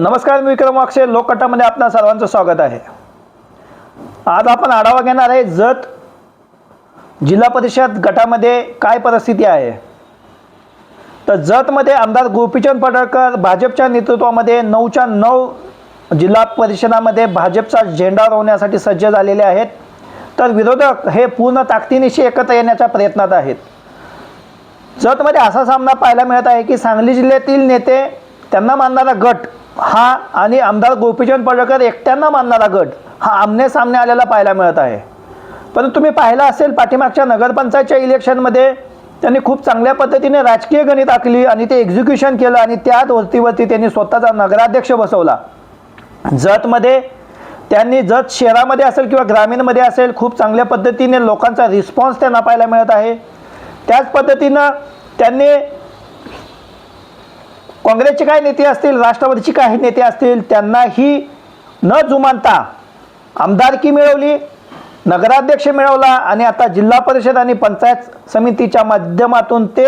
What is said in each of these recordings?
नमस्कार मी विक्रम वाक्षे लोककटामध्ये आपणा सर्वांचं स्वागत आहे. आज आपण आढावा घेणार आहे जत जिल्हा परिषद गटामध्ये काय परिस्थिती आहे. तर जतमध्ये आमदार गोपीचंद पडळकर भाजपच्या नेतृत्वामध्ये नऊच्या नऊ जिल्हा परिषदामध्ये भाजपचा झेंडा रोवण्यासाठी सज्ज झालेले आहेत. तर विरोधक हे पूर्ण ताकदीनिशी एकत्र येण्याच्या प्रयत्नात आहेत. जतमध्ये असा सामना पाहायला मिळत आहे की सांगली जिल्ह्यातील नेते त्यांना मानणारा गट हा आणि आमदार गोपीचंद पडळकर एकट्यांना मानणारा गट हा आमने सामने आलेला पाहायला मिळत आहे. परंतु तुम्ही पाहिला असेल पाठीमागच्या नगरपंचायतच्या इलेक्शनमध्ये त्यांनी खूप चांगल्या पद्धतीने राजकीय गणित आखली आणि ते एक्झिक्युशन केलं आणि त्या वस्तीवरती त्यांनी स्वतःचा नगराध्यक्ष बसवला. जतमध्ये त्यांनी जत शहरामध्ये असेल किंवा ग्रामीणमध्ये असेल खूप चांगल्या पद्धतीने लोकांचा रिस्पॉन्स त्यांना पाहायला मिळत आहे. त्याच पद्धतीनं त्यांनी काँग्रेसचे काही नेते असतील राष्ट्रवादीचे काही नेते असतील त्यांनाही न जुमानता आमदारकी मिळवली नगराध्यक्ष मिळवला आणि आता जिल्हा परिषद आणि पंचायत समितीच्या माध्यमातून ते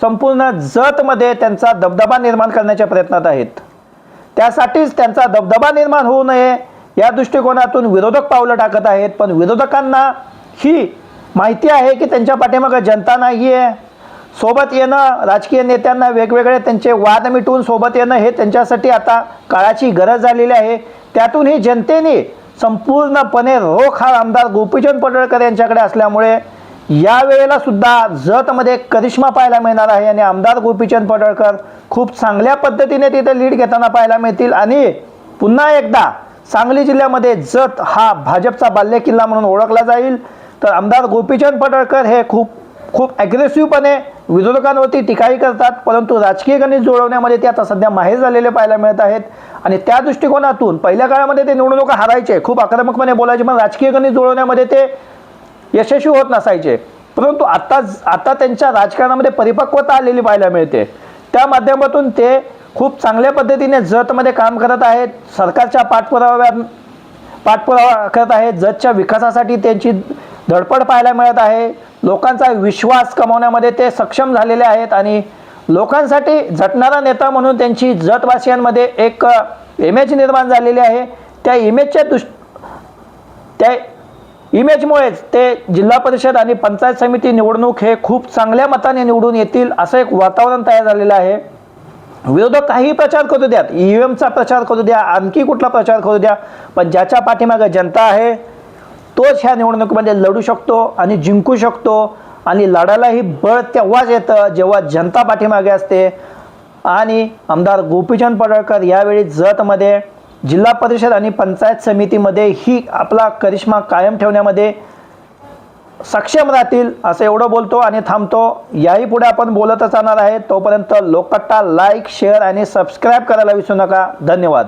संपूर्ण जतमध्ये त्यांचा दबदबा निर्माण करण्याच्या प्रयत्नात आहेत. त्यासाठीच त्यांचा दबदबा निर्माण होऊ नये या दृष्टिकोनातून विरोधक पावलं टाकत आहेत. पण विरोधकांना ही माहिती आहे की त्यांच्या पाठीमागं जनता नाही आहे सोबत येणं राजकीय नेत्यांना वेगवेगळे त्यांचे वाद मिटवून सोबत येणं हे त्यांच्यासाठी आता काळाची गरज झालेली आहे. त्यातूनही जनतेने संपूर्णपणे रोख हा आमदार गोपीचंद पडळकर यांच्याकडे असल्यामुळे यावेळेला सुद्धा जतमध्ये करिश्मा पाहायला मिळणार आहे आणि आमदार गोपीचंद पडळकर खूप चांगल्या पद्धतीने तिथे लीड घेताना पाहायला मिळतील. आणि पुन्हा एकदा सांगली जिल्ह्यामध्ये जत हा भाजपचा बाल्यकिल्ला म्हणून ओळखला जाईल. तर आमदार गोपीचंद पडळकर हे खूप खूप ॲग्रेसिव्हपणे विरोधकांवरती टीकाही करतात परंतु राजकीय गणित जुळवण्यामध्ये ते आता सध्या माहीर झालेले पाहायला मिळत आहेत. आणि त्या दृष्टिकोनातून पहिल्या काळामध्ये ते निवडणुका हारायचे खूप आक्रमकपणे बोलायचे पण राजकीय गणित जुळवण्यामध्ये ते यशस्वी होत नसायचे. परंतु आता आता त्यांच्या राजकारणामध्ये परिपक्वता आलेली पाहायला मिळते. त्या माध्यमातून ते खूप चांगल्या पद्धतीने जतमध्ये काम करत आहेत सरकारच्या पाठपुराव्या पाठपुरावा करत आहेत जतच्या विकासासाठी त्यांची धडपड पाहायला मिळत आहे. लोकांचा विश्वास कमवण्यामध्ये ते सक्षम झालेले आहेत आणि लोकांसाठी झटणारा नेता म्हणून त्यांची जतवासियांमध्ये एक इमेज निर्माण झालेली आहे. त्या इमेजच्या दृष् त्या इमेजमुळेच ते जिल्हा परिषद आणि पंचायत समिती निवडणूक हे खूप चांगल्या मताने निवडून येतील असं एक वातावरण तयार झालेलं आहे. विरोधक काही प्रचार करू द्यात. ईव्हीएमचा प्रचार करू द्या. आणखी कुठला प्रचार करू द्या. पण ज्याच्या पाठीमागं जनता आहे तोच ह्या निवडणुकीमध्ये लढू शकतो आणि जिंकू शकतो. आणि लढायलाही बळ तेव्हाच येतं जेव्हा जनता पाठीमागे असते. आणि आमदार गोपीचंद पडळकर यावेळी जतमध्ये जिल्हा परिषद आणि पंचायत समितीमध्ये ही आपला करिश्मा कायम ठेवण्यामध्ये सक्षम राहतील असं एवढं बोलतो आणि थांबतो. याही पुढे आपण बोलतच राहणार आहे. तोपर्यंत लोकट्टा लाईक शेअर आणि सबस्क्राईब करायला विसरू नका. धन्यवाद.